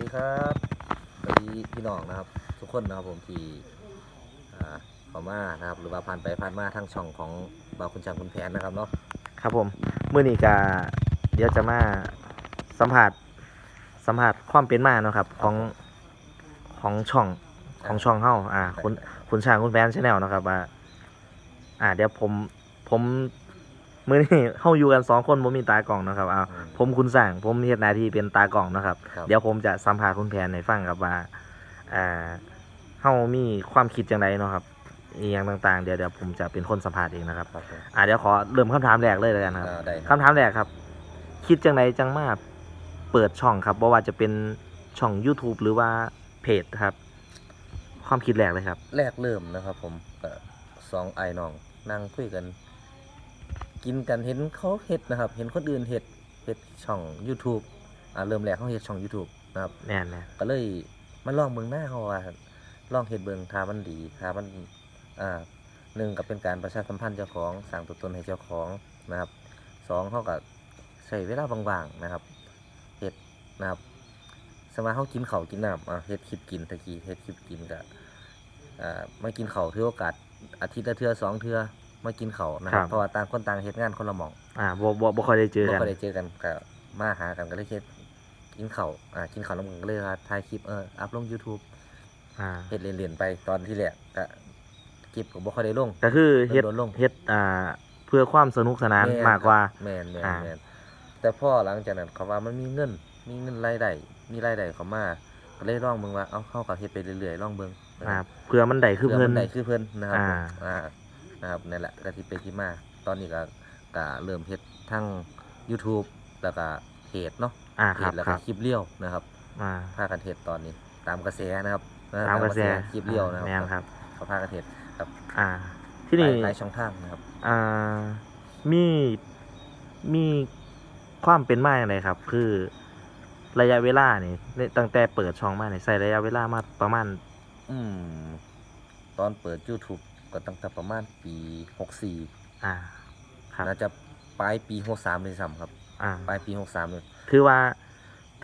ดีครับสวัสดีพี่น้องนะครับ ทุกคนนะครับผมที่อ่าเข้ามานะครับ หรือว่าผ่านไปผ่านมาทางช่องของบ่าวคุณจังคุณแผนนะครับเนาะครับผมเมื้อนี้ก็เดี๋ยวจะมาสัมผัสสัมผัสความเป็นมาเนาะครับของของช่องของช่องเฮาอ่า คุณคุณช่างคุณแฟนชาแนลนะครับว่าอ่าเดี๋ยวผมผม มื้อนี้เฮาอยู่กันสองคนบ่มีตากล้องเนาะครับอ่าอืมผมคุณสั่งผมเฮ็ดหน้าที่เป็นตากล้องเนาะครับ ครับ เดี๋ยวผมจะสัมภาษณ์คุณแพนให้ฟังครับว่าอ่าเฮามีความคิดจังไดเนาะครับอีหยังต่างๆ เดี๋ยวเดี๋ยวผมจะเป็นคนสัมภาษณ์เองนะครับครับผมอ่าเดี๋ยวขอเริ่มคำถามแรกเลยเลยกันครับ อ่าได้คคำรับถามแรกครับ คิดจังไดจังมาเปิดช่องครับบ่ว่าจะเป็นช่อง YouTube หรือว่าเพจครับ ความคิดแรกเลยครับ แรกเริ่มนะครับผมก็สองไอ้น้องนั่งคุยกัน กินกันเห็นเขาเฮ็ดนะครับ เห็นคนอื่นเฮ็ดเฮ็ดช่อง YouTube อ่าเริ่มแรกเขาเฮ็ดช่อง YouTube นะครับ แน่นนะก็เลยมันลองเมืองหน้าเขาว่าลองเฮ็ดเบิงทามันดีทามันอ่าหนึ่งก็เป็นการประชาสัมพันธ์เจ้าของสร้างตัวตนให้เจ้าของนะครับสองเขาก็ใช้เวลาว่างๆนะครับเฮ็ดนะครับสมมาเขากินเขาวกินน้ำอะเฮ็ดคลิปกินตะกี้เฮ็ดคลิปกินก็อ่ามากินเขาวถือโอกาสอาทิตย์ละเทื่อสองเทื่อ มากินเขาวนะครับเพราะว่าต่างคนต่างเฮ็ดงานคนละหม่องอ่าบ่บ่บ่ค่อยได้เจอบ่กัน ค่อยได้เจอกันก็มาหากันก็เลยเฮ็ดกินข้าวอ่ากินข้าวแล้วมันก็เลยว่าถ่ายคลิปเอออัพลง YouTube อ่า เฮ็ดเรียนๆไปตอนที่แรกก็คลิปก็บ่ค่อยได้ลง ก็คือเฮ็ดโดนลง เฮ็ดอ่าเพื่อความสนุกสนานแนมากกว่า ครับแม่นแม่นอ่า แม่นแต่พอหลังจากนั้นเขาว่ามันมีเงิน มีเงินรายได้มีรายได้เข้ามาก็เลยลองเบิ่งว่าเอ้าเฮาก็เฮ็ดไปเรื่อยๆลองเบิ่งนะอ่าครับเพื่อมันได้คือเพิ่นพื่มัได้คือเพิ่นนะครับอ่าผมอ่า นะครับนั่นแหละก็ที่ไปที่มาตอนนี้ก็ก็เริ่มเฮ็ดทั้ง YouTube แล้วก็เพจเนาะอ่าเพครับจแล้วคก็รับคลิปเลี้ยวนะครับอ่าภาคกันเทศตอนนี้ ตามกระแสนะครับนะตามกระแสคลิปเลี้ยวนะคแม่นรับครับเขาภาคกันเทศครับอ่า ที่นี่หลายหลายช่องทางนะครับ อ่ามีมีความเป็นมาอย่างไรครับ คือระยะเวลานี่ในตั้งแต่เปิดช่องมาเนี่ยใส่ระยะเวลามาประมาณ อืมตอนเปิด YouTube ก็ตั้งแต่ประมาณปี64อ่า ครับ น่าจะปลายปี63เลยซ้ำครับ อ่า ปลายปี63เลย ถือว่า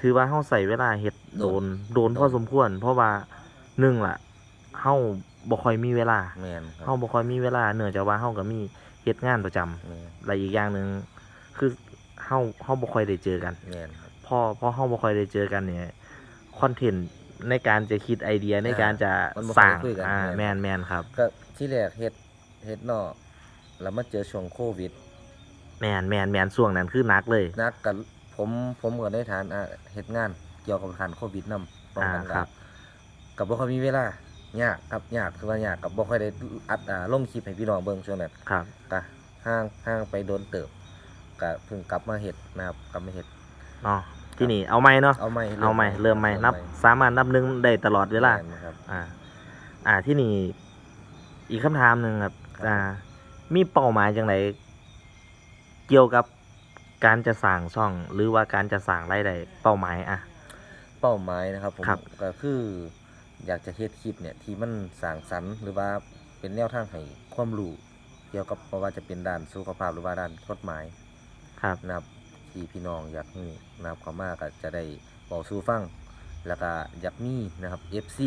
ถือว่าเฮาใส่เวลาเฮ็ดโดนโดนพอสมควร เพราะว่าหนึ่งล่ะเฮาบ่ค่อยมีเวลาแม่นครัเฮาบบ่ค่อยมีเวลาเนื่องจากว่าเฮาก็มีเฮ็ดงานประจำแม่นและอีกอย่างหนึ่งคือเฮาเฮาบ่ค่อยได้เจอกัน แม่นครับ พอพอเฮาบ่ค่อยได้เจอกันเนี่ยคอนเทนต์ในการจะคิดไอเดียในการจะมันบ่สร้างค่อยคุยกันอ่าแม่แมนนแมนครับ ก็ ที่แรกเฮ็ดเฮ็ดเนอกแล้วมาเจอช่วงโควิดแมนแมนแมนช่วงนั้นคือหนักเลย นักกับผมผมก็ได้ฐานอ่าเฮ็ดงานเกี่ยวกับฐานโควิดนำป้องกันอ่าครับกับบ่ค่อยมีเวลายากครับยากคือว่ายากกับบ่ค่อยได้อัดอ่าลงคลิปให้พี่น้องเบิ่งช่วงนั้นครับ ก็ห่างห่างไปโดนเติบก็เพิ่งกลับมาเฮ็ดนะครับกลับมาเฮ็ดเนาะที่นี่เอาไหมเนาะเอาใหม่เอาไหมเริ่มไหมนับ สามารถนับหนึ่งได้ตลอดเวลา แม่นครับ อ่า อ่าที่นี่ อีกคำถามหนึ่งครับครับ อ่า มีเป้าหมายจังไดเกี่ยวกับการจะสร้างช่อง หรือว่าการจะสร้างรายได้เป้าหมายอะ เป้าหมายนะครับผมครับ ก็คืออยากจะเฮ็ดคลิปเนี่ยที่มันสร้างสรรค์หรือว่าเป็นแนวทางให้ความรู้เกี่ยวกับบ่ว่าจะเป็นด้านสุขภาพหรือว่าด้านกฎหมายครับ นะครับที่พี่น้องอยากรู้นะครับเขามาก็จะได้บอกสู่ฟัง แล้วก็อยากมีนะครับ FC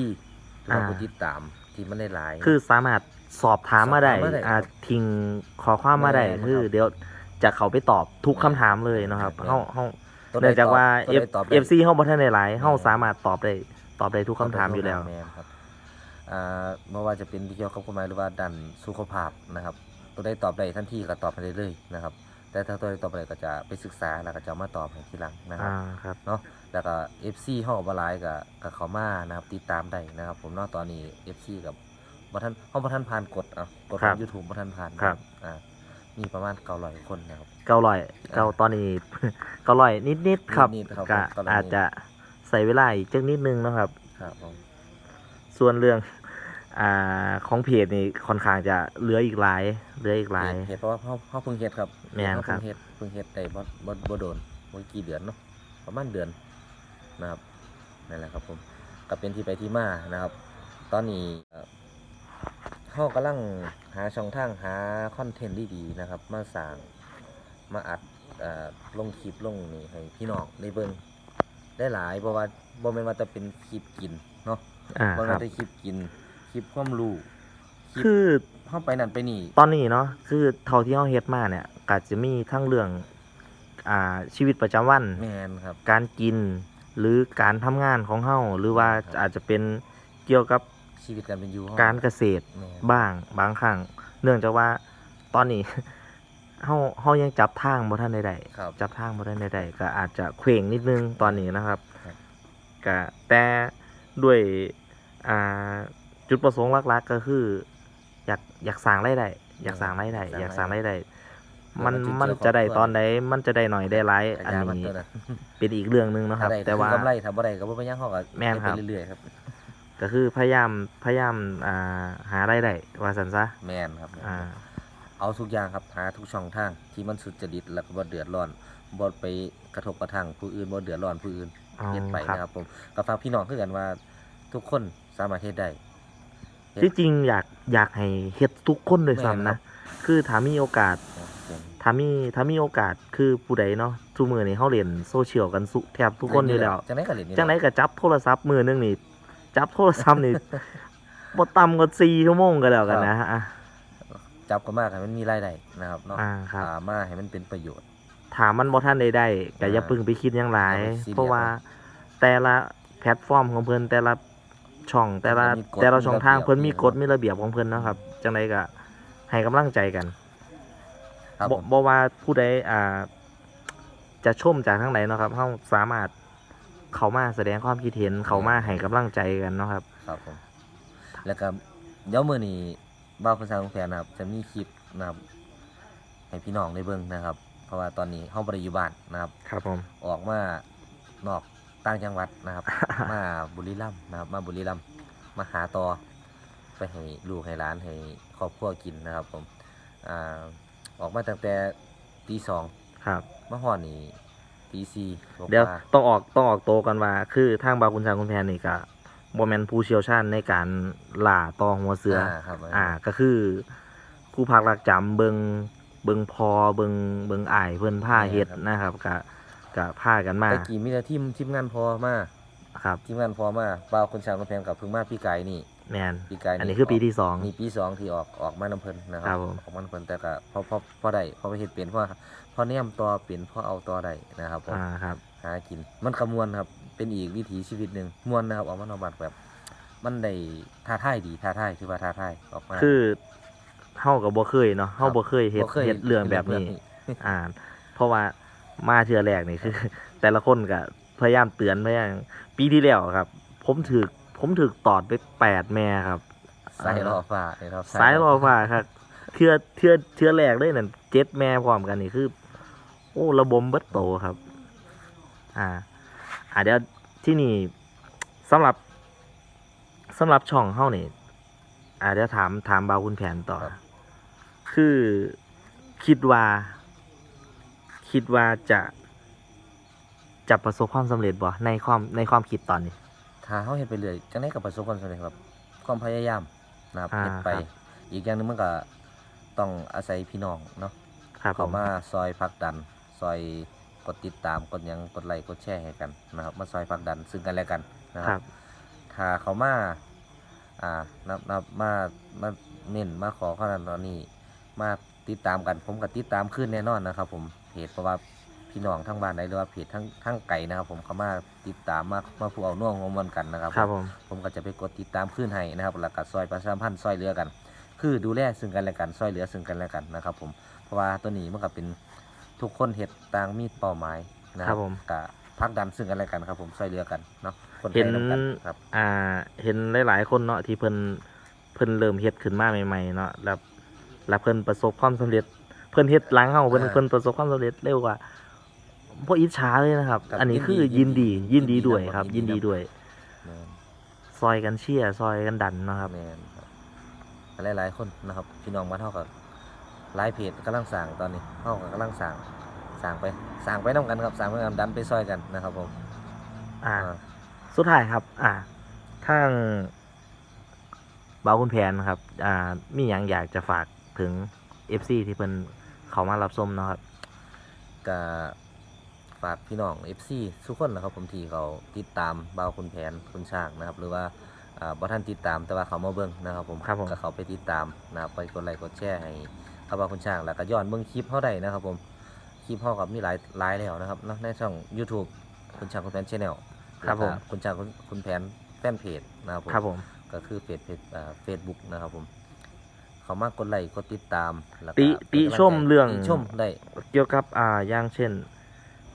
หรือว่าอ่าผู้ติดตามที่มันได้หลาย คือสามารถสอบถามมาได้สอบถามมาได้อ่าครับทิ้งขอความมาได้แม่นครับคือเดี๋ยวจะเขาไปตอบทุกคำถามเลยเนาะครับแม่นเฮาเฮาตัวใดเนื่องจากว่าตอบ F ตัวใดตอบได้ FC เฮาบ่ทันได้หลายเฮาแม่นสามารถตอบได้ตอบได้ทุกคำถามอยู่แล้ว ม่นครับอ่าไม่ว่าจะเป็นเกี่ยวกับกฎหมายหรือว่าด้านสุขภาพนะครับ ตัวใดตอบได้ทันทีก็ตอบไปได้เลยนะครับ แต่ถ้าตัวใดตอบไปก็จะไปศึกษาแล้วก็จะเอามาตอบให้ทีหลังนะครับอ่าครับ เนาะแล้วก็ FC ห้องบหลายกับกับเขามานะครับติดตามได้นะครับ ผมเนาะตอนนี้ FC กับบัท่านห้องบัท่านผ่านกดอะกดครัขบอง YouTube บัท่านผ่านครับ อ่ามีประมาณเก้าร้อยคนนะครับ เก้าร้อยเก้าตอนนี้ เก้าร้อยนิดๆครับนิดๆครับก็ผม900 อาจจะใส่เวลาอีกจักนิดนึงเนาะครับ ครับผมส่วนเรื่อง อ่าของเพจนี่ค่อนข้างจะเหลืออีกหลายเหลืออีกหลาย เหตุเพราะว่าเขาเขาเพิ่งเฮ็ดครับแม่นครับ เขาเพิ่งเฮ็ดเพิ่งเฮ็ดได้บ่บ่บ่โดนบ่กี่เดือนเนาะประมาณเดือนนะครับนั่นแหละครับผมก็เป็นที่ไปที่มานะครับ ตอนนี้เอ่อเขากำลังหาช่องทางหาคอนเทนต์ดีๆนะครับ มาสร้างมาอัดเอ่อลงคลิปลงนี่ให้พี่น้องได้เบิ่งได้หลายเพราะว่าบ่แม่นว่าจะเป็นคลิปกินเนาะ อ่าบ่คแม่รันบแต่คลิปกินค ลิปความรู้คลิปคือเฮาไปนั่นไปนี่ ตอนนี้เนาะคือเท่าที่เฮาเฮ็ดมาเนี่ยก็จะมีทั้งเรื่องอ่าชีวิตประจำวัน แม่นครับ การกินหรือการทำงานของเฮาหรือว่าครับ อาจจะเป็นเกี่ยวกับชีวิตการเป็นอยู่เฮการเกษตรแม่นบ้างบางครั้งเนื่องจากว่าตอนนี้ เฮาเฮายังจับทางบ่ทันได้ ครับ จับทางบ่ทันได้ก็อาจจะเคว้งนิดนึงตอนนี้นะครับครับ ก็แต่ด้วยอ่า จุดประสงค์หลักๆก็คือ อยากอยากสร้างรายได้อยากสร้างรายได้อยากสร้างรายได้มันมันจะได้ตอนใดมันจะได้หน่อยได้หลายอันกระยามันนี้ตัวนั้นเป็นอีกเรื่องหนึงเนาะคถ้ารับได้แต่คือว่ากำไรถ้าบ่ได้ก็บ่เป็นหยังเฮาก็แม่นครับเฮ็ดไปเรื่อยๆครับก็คือพยายามพยายามอ่าหารายได้ว่าสันซะแม่นครับแม่นอ่าเอาทุกอย่างครับหาทุกช่องทางที่มันสุจริตแล้วก็บ่เดือดร้อนบ่ไปกระทบกระทั่งผู้อื่นบ่เดือดร้อนผู้อื่นอ๋อเฮ็ดไปครับนะครับผมก็ฝากพี่น้องคือกันว่าทุกคนสามารถเฮ็ดได้เฮ็ด ที่จริงอยากอยากให้เฮ็ดทุกคนด้วยแม่นซ้ำครันะบคือถ้ามีโอกาสครับผมถ้ามีถ้ามีโอกาสคือผู้ใดเนาะทุกมือนี่เฮาเล่นโซเชียลกันสุแทบทุกคนอยู่แล้ว จังได๋ก็เล่นนี่จังไหนก็จับโทรศัพท์มือหนึงนี่ จับโทรศัพท์นี่ บ่ต่ำกว่า4ชั่วโมงก็แล้วกันนะอะจับก็มากให้มันมีรายได้นะครับเนาะอ่าครับ หามาให้มันเป็นประโยชน์ ถามมันบ่ทันได้ได้ก็อย่าอ่าเพึ่งไปคิดหยังหลาย อย่าไปซีเรียส เพราะว่าแต่ละแพลตฟอร์มของเพิ่นแต่ละ ช่องแต่ละมันมีกฎแต่ละช่องทางมีระเบียบ เพิ่นมีกฎมีระเบียบของเพิ่นเนาะครับจังไดก็ให้กำลังใจกันครับบ่ผมบ่ว่าผู้ใดอ่า จะชมจากทางไหนเนาะครับเฮาสามารถเข้ามาแสดงความคิดเห็นเข้ามาให้กำลังใจกันเนาะครับ ครับผมแล้วก็เดี๋ยวมื้อนี้บ่าวภาษาของแฟนนะครับ จะมีคลิปนะครับให้พี่น้องได้เบิ่งนะครับ เพราะว่าตอนนี้เฮาบ่ได้อยู่บ้านนะครับ ครับผม ออกมานอก ต่างจังหวัดนะครับ มาบุรีรัมย์นะครับมาบุรีรัมย์มาหาต่อไปให้ลูกให้หลานให้ครอบครัวกินนะครับ ผมอ่าออกมาตั้งแต่ตีสองครับมาหอดนี่ตีสี่กาเดี๋ยวต้องออกต้องออกโตวกันว่า คือทางบาวคุณชางคุณแพนนี่ก็บ่แม่นผู้เชี่ยวชาญในการล่าตอหัวเสือาครับ อ่าก็คือ ผู้พักรักจำเบิงเบิงพอเบิงเบิงอ้ายเพิ่นผ้าเฮ็ดนะครับกะ กะผ้ากันมาตะกี้มีแต่ทีมทีมงานพอมาครับทีมงานพอมาบ่าวคนชาวกำแพงกับเพึ่งมาพี่ไก่นี่แมนพี่ไก่อันนี้คือปีที่สองนี่ปีสองที่ออกออกมาน้ำเพลินนะคครัรับบผมออกมาน้ำเพลินแต่ก็พอพอพอได้พอไปเห็ดเปลี่ยนเพราะพอเนี่ยมต่อเปลี่ยนพอเอาต่อได้นะครับผมอ่าครับหากินมันขมวนครับเป็นอีกวิถีชีวิตหนึ่งมวนนะครับออกมานอกบ้านแบบ มันได้ท้าทายดีท้าทายถือว่าท้าทายออกมาคือเฮาก็บ่เคยเนาะเฮาบ่เคยเฮ็ดบ่คยเฮ็ดเรื่องแบบนี้อ่าเพราะว่า มาเทื่อแรกนี่คือ แต่ละคนก็พยายามเตือนพยายามปีที่แล้วครับ ผมถึกผมถึกตอดไปแปดแม่ครับสายรอฟ้าเนี่ยครับสายรอฟ้าครับเทื่อเทื่อเทื่อแรกเลยนั่นเจ็ดแม่พร้อมกันนี่คือ โอ้ระบมเบิดโตครับ อ่า อ่าเดี๋ยวที่นี่สำหรับสำหรับช่องเฮานี่อ่าเดี๋ยวถามถามบาวคุณแผนต่อ คือคิดว่า คิดว่าจะจะประสบความสำเร็จบ่ในความในความคิดตอนนี้ ถ้าเขาเห็ดไปเรื่อยจังได้กับประสบความสำเร็จครับ ความพยายามนะครับอ่าเห็ดไป ครับ อีกอย่างหนึงมันก็ต้องอาศัยพี่น้องเนาะครับผเข้ามมาซอยพักดัน ซอยกดติดตามกดหยังกดไลค์กดแชร์ให้กันนะครับ มาซอยพักดันซึ่งกันและกันนะคครัรับ บ ถ้าเขามาอ่านับนับมามาเน้นมาขอข้อนั้นตอนนี้ มา ติดตามกัน ผมก็ติดตามขึ้นแน่นอนนะครับ ผมเพจเพราะว่าพี่น้องทั้งบ้านไหนหรือว่าเพจทั้งทั้งไก่นะครับ ผมเขามาติดตามมามาผูกเอาน่วงงมวนกันนะครับครับผมผมก็จะไปกดติดตามขึ้นให้นะครับแล้วก็ซอยประชาสัมพันธ์ซอยเหลือกัน คือดูแลซึ่งกันและกันซอยเหลือซึ่งกันและกันนะครับ ผมเพราะว่าตัวนี้มันก็เป็นทุกคนเห็ดต่างมีเป้าหมายนะคครัรับบผมก็พักดันซึ่งกันและกันครับ ผมซอยเหลือกันเนาะคนไทเห็ยนนำกันครับอ่าเห็นหลาย ๆ คนเนาะที่เพิ่นเพิ่นเริ่มเฮ็ดขึ้นมาใหม่ๆเนาะแล้ว แล้วเพิ่นประสบความสำเร็จ เพิ่นเฮ็ดหลังเฮาเพิ่นอ่าเพิ่นประสบความสำเร็จเร็วกว่าบ่อิจฉาเลยนะครับครับ อันนี้คือยิยินนดีดียิยินนดีดีด้วยนำครับ ยิยินนดีดีนำด้วยแม่นซอยกันเชียร์ซอยกันดันเนาะครับแมนครับหลายๆคนนะครับพี่น้องมานเท่ากับหลายเพจกำลังสั่งตอนนี้เท่ากับกำลังสั่งสั่งไปสั่งไปน้ำกันครับสั่งไปน้ำดันไปซอยกันนะครับผมอ่าอ่า สุดท้ายครับ อ่าทางบ่าวคุณแผนครับ อ่ามีหยังอยากจะฝาก ถึง FC ที่เพิ่นเข้ามารับชมเนาะครับก็ฝากพี่น้อง FC ทุกคนนะครับผมที่เขาติดตามบ่าวคุณแผนคุณช่างนะครับ หรือว่าอ่าบ่ท่านติดตามแต่ว่าเขามาเบิ่งนะครับผมครับผมก็เขาไปติดตามนะครับไปกดไลค์กดแชร์ให้คำว่าคุณช่างแล้วก็ย้อนเบิ่งคลิปเขาได้นะครับ ผมคลิปเขากับมีหลายหลายแล้วนะครับเนาะในช่อง YouTube คุณช่างคุณแผนชแนลครับผมคุณช่างคุณคุณแผนแฟนเพจนะครับผมครับผมก็คือเพจเพจเฟซบุ๊กนะครับผม เขามากกดไลค์กดติดตามแล้วก็ติเป็นติกำลังใจชมเรื่อง ติชมได้ เกี่ยวกับอ่าอย่างเช่น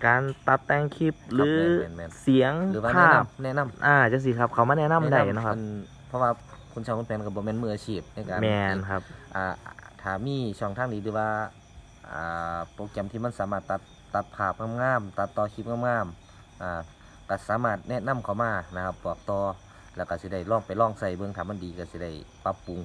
การตัดแต่งคลิปหรือแม่นแม่นเสียงหรือว่าภาแนะพนำแนะนำอ่าจังซี่ครับเขามาแนะนำได้นะครับแำเพราะว่าคุณชาวคุณแฟนกับโบแมนมืออาชีพในการแมนครับ อ่าถ้ามีช่องทางนี้หรือว่าอ่าโปรแกรมที่มันสามารถตัดตัดภาพงามๆตัดต่อคลิปงามๆอ่าก็สามารถแนะนำเขามานะครับบอกต่อแล้วก็สิได้ลองไปลองใส่เบิ่งถ้ามันดีก็สิได้ปรับปรุง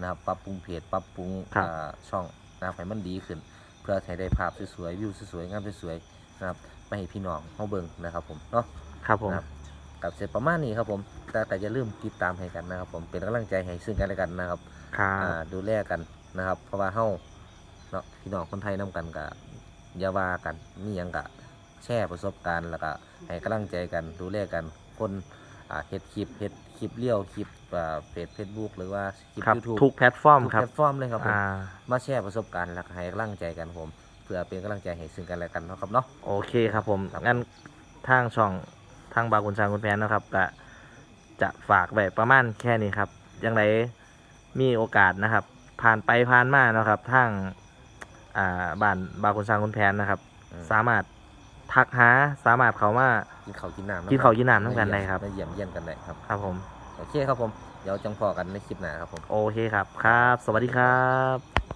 นะครับปรับปรุงเพจปรับปรุงครับ อ่าช่องนะครับให้มันดีขึ้น เพื่อให้ได้ภาพสวยๆวิวสวยๆงามสวยๆนะครับไปให้พี่น้องเขาเบิ่งนะครับผมเนาะ ครับผม ครับ กับเสร็จประมาณนี้ครับผมแต่แต่อย่าลืมติดตามให้กันนะครับผมเป็นกำลังใจให้ซึ่งกันและกันนะครับครับอ่าดูแลกันนะครับ เพราะว่าเฮาเนาะพี่น้องคนไทยนํกันกะอย่าว่ากันมีหยังกะแชร์ประสบการณ์แล้วก็ให้กำลังใจกันดูแลกันคนอ่าเฮ็ดคลิปเฮ็ด คลิปเลี้ยวคลิปอ่าเฟซเฟซบุ๊กหรือว่าคลิปครับยูทูบทุกแพลตฟอร์มทุกครัแพบลตฟอร์มเลยครับผมอ่ามาแชร์ประสบการณ์แล้วก็ให้กำลังใจกันผมเพื่อเป็นกำลังใจให้ซึ่งกันและกันเนาะครับเนาะ โอเคครับผมครับ งั้นทางช่องทางบาคุณชางคุณแพนนะครับก็จะฝากไว้ประมาณแค่นี้ครับยังไงมีโอกาสนะครับ ผ่านไปผ่านมานะครับทางอ่าบ้านบาคุณชางคุณแพนนะครับ อืม สามารถทักหาสามารถเขามา กินข้าวกินน้ำกินข้าวกินน้ำนำกันได้ครับมาเยี่ยมเยี่ยมกันได้ครับ ครับผมโอเคครับผม เดี๋ยวจังพอกันในคลิปหน้าครับผม โอเคครับ ครับ สวัสดีครับ